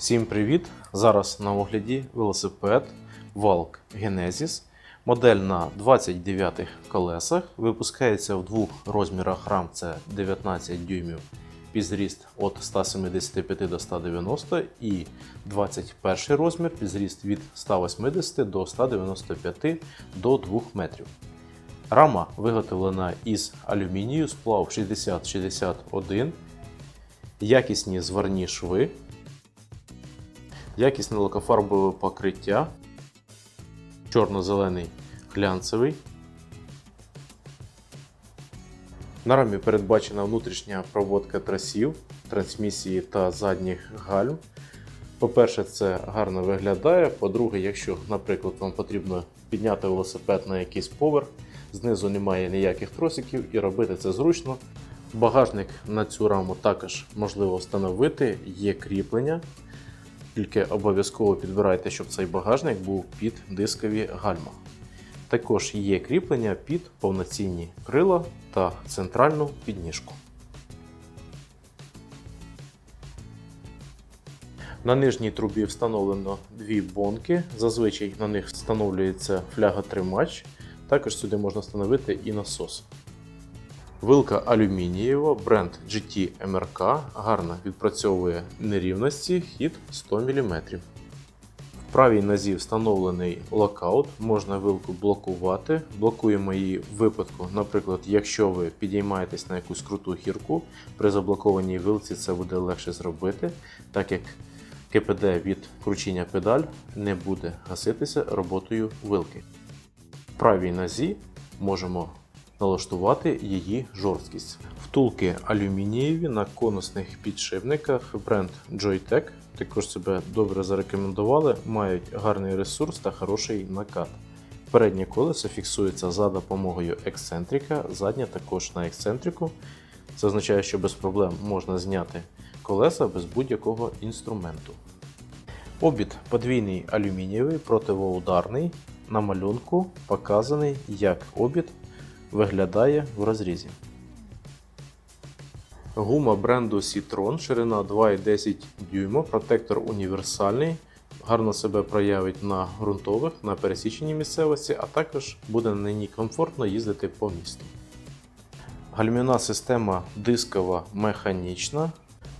Всім привіт! Зараз на огляді велосипед Valk Genesis. Модель на 29 колесах. Випускається в двох розмірах рам це 19 дюймів під зріст від 175 до 190 і 21 розмір під зріст від 180 до 195 до 2 метрів. Рама виготовлена із алюмінію, сплав 6061, якісні зварні шви, якісне лакофарбове покриття, чорно-зелений глянцевий. На рамі передбачена внутрішня проводка трасів, трансмісії та задніх гальм. По-перше, це гарно виглядає. По-друге, якщо, наприклад, вам потрібно підняти велосипед на якийсь поверх, знизу немає ніяких тросиків і робити це зручно. Багажник на цю раму також можливо встановити, є кріплення. Тільки обов'язково підбирайте, щоб цей багажник був під дискові гальма. Також є кріплення під повноцінні крила та центральну підніжку. На нижній трубі встановлено дві бонки. Зазвичай на них встановлюється фляготримач. Також сюди можна встановити і насос. Вилка алюмінієва, бренд GT MRK гарно відпрацьовує нерівності, хід 100 мм. В правій нозі встановлений локаут, можна вилку блокувати. Блокуємо її в випадку, наприклад, якщо ви підіймаєтесь на якусь круту гірку, при заблокованій вилці це буде легше зробити, так як КПД від кручення педаль не буде гаситися роботою вилки. В правій нозі можемо налаштувати її жорсткість. Втулки алюмінієві на конусних підшипниках бренд Joytech також себе добре зарекомендували, мають гарний ресурс та хороший накат. Переднє колесо фіксується за допомогою ексцентрика, заднє також на ексцентрику. Це означає, що без проблем можна зняти колеса без будь-якого інструменту. Обід подвійний алюмінієвий противоударний. На малюнку показаний, як обід виглядає в розрізі. Гума бренду Citron, ширина 2,10 дюйма, протектор універсальний. Гарно себе проявить на ґрунтових, на пересіченій місцевості, а також буде на ній комфортно їздити по місту. Гальмівна система дискова механічна,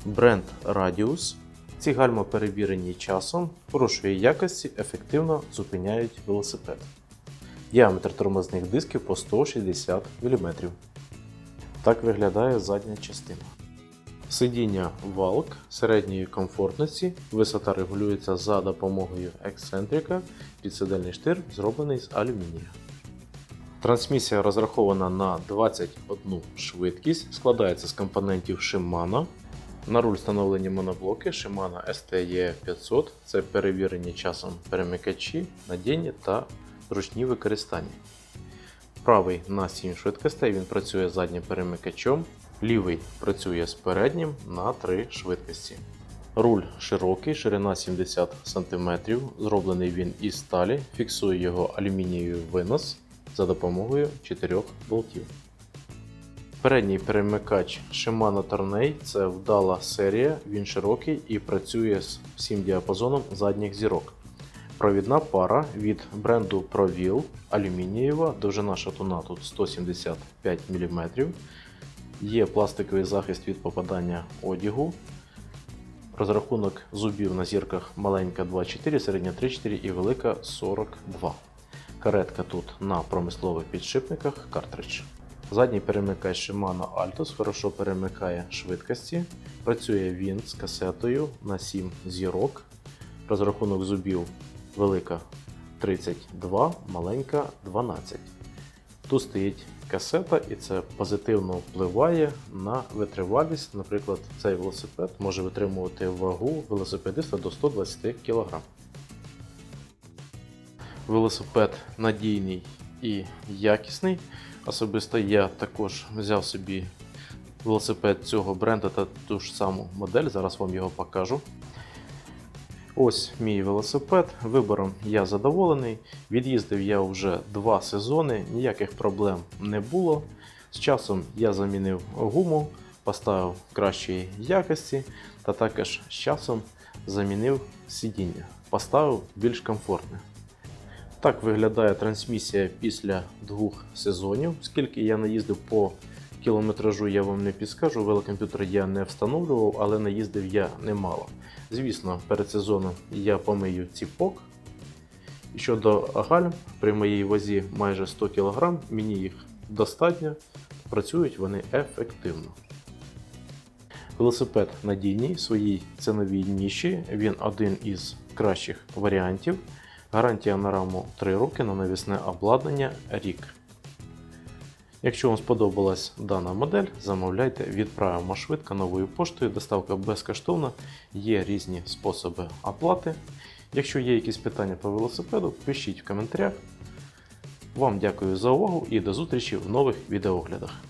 бренд Radius. Ці гальма перевірені часом, хорошої якості, ефективно зупиняють велосипед. Діаметр тормозних дисків по 160 мм. Так виглядає задня частина. Сидіння Valk середньої комфортності. Висота регулюється за допомогою ексцентрика. Підсидельний штир зроблений з алюмінія. Трансмісія розрахована на 21 швидкість, складається з компонентів Shimano. На руль встановлені моноблоки Shimano STE 500. Це перевірені часом перемикачі, надійні та зручні використання. Правий на 7 швидкостей він працює заднім перемикачом, лівий працює з переднім на 3 швидкості. Руль широкий, ширина 70 см, зроблений він із сталі, фіксує його алюмінієвий винос за допомогою 4 болтів. Передній перемикач Shimano Tourney – це вдала серія, він широкий і працює з всім діапазоном задніх зірок. Провідна пара від бренду ProVil алюмінієва, довжина шатуна тут 175 мм. Є пластиковий захист від попадання одягу. Розрахунок зубів на зірках маленька 2,4, середня 3,4 і велика 42. Каретка тут на промислових підшипниках картридж. Задній перемикач Shimano Altos хорошо перемикає швидкості. Працює він з касетою на 7 зірок. Розрахунок зубів велика 32, маленька 12. Тут стоїть касета, і це позитивно впливає на витривалість. Наприклад, цей велосипед може витримувати вагу велосипедиста до 120 кг. Велосипед надійний і якісний. Особисто я також взяв собі велосипед цього бренду та ту ж саму модель. Зараз вам його покажу. Ось мій велосипед. Вибором я задоволений. Від'їздив я вже два сезони, ніяких проблем не було. З часом я замінив гуму, поставив кращої якості, та також з часом замінив сидіння, поставив більш комфортне. Так виглядає трансмісія після двох сезонів. Скільки я наїздив по кілометражу, я вам не підскажу. Велокомп'ютер я не встановлював, але наїздив я немало. Звісно, перед сезоном я помию ціпок. Щодо гальм, при моїй вазі майже 100 кг, мені їх достатньо, працюють вони ефективно. Велосипед надійний в своїй ціновій ніші. Він один із кращих варіантів. Гарантія на раму 3 роки на навісне обладнання рік. Якщо вам сподобалась дана модель, замовляйте, відправимо швидко новою поштою. Доставка безкоштовна, є різні способи оплати. Якщо є якісь питання по велосипеду, пишіть в коментарях. Вам дякую за увагу і до зустрічі в нових відеооглядах.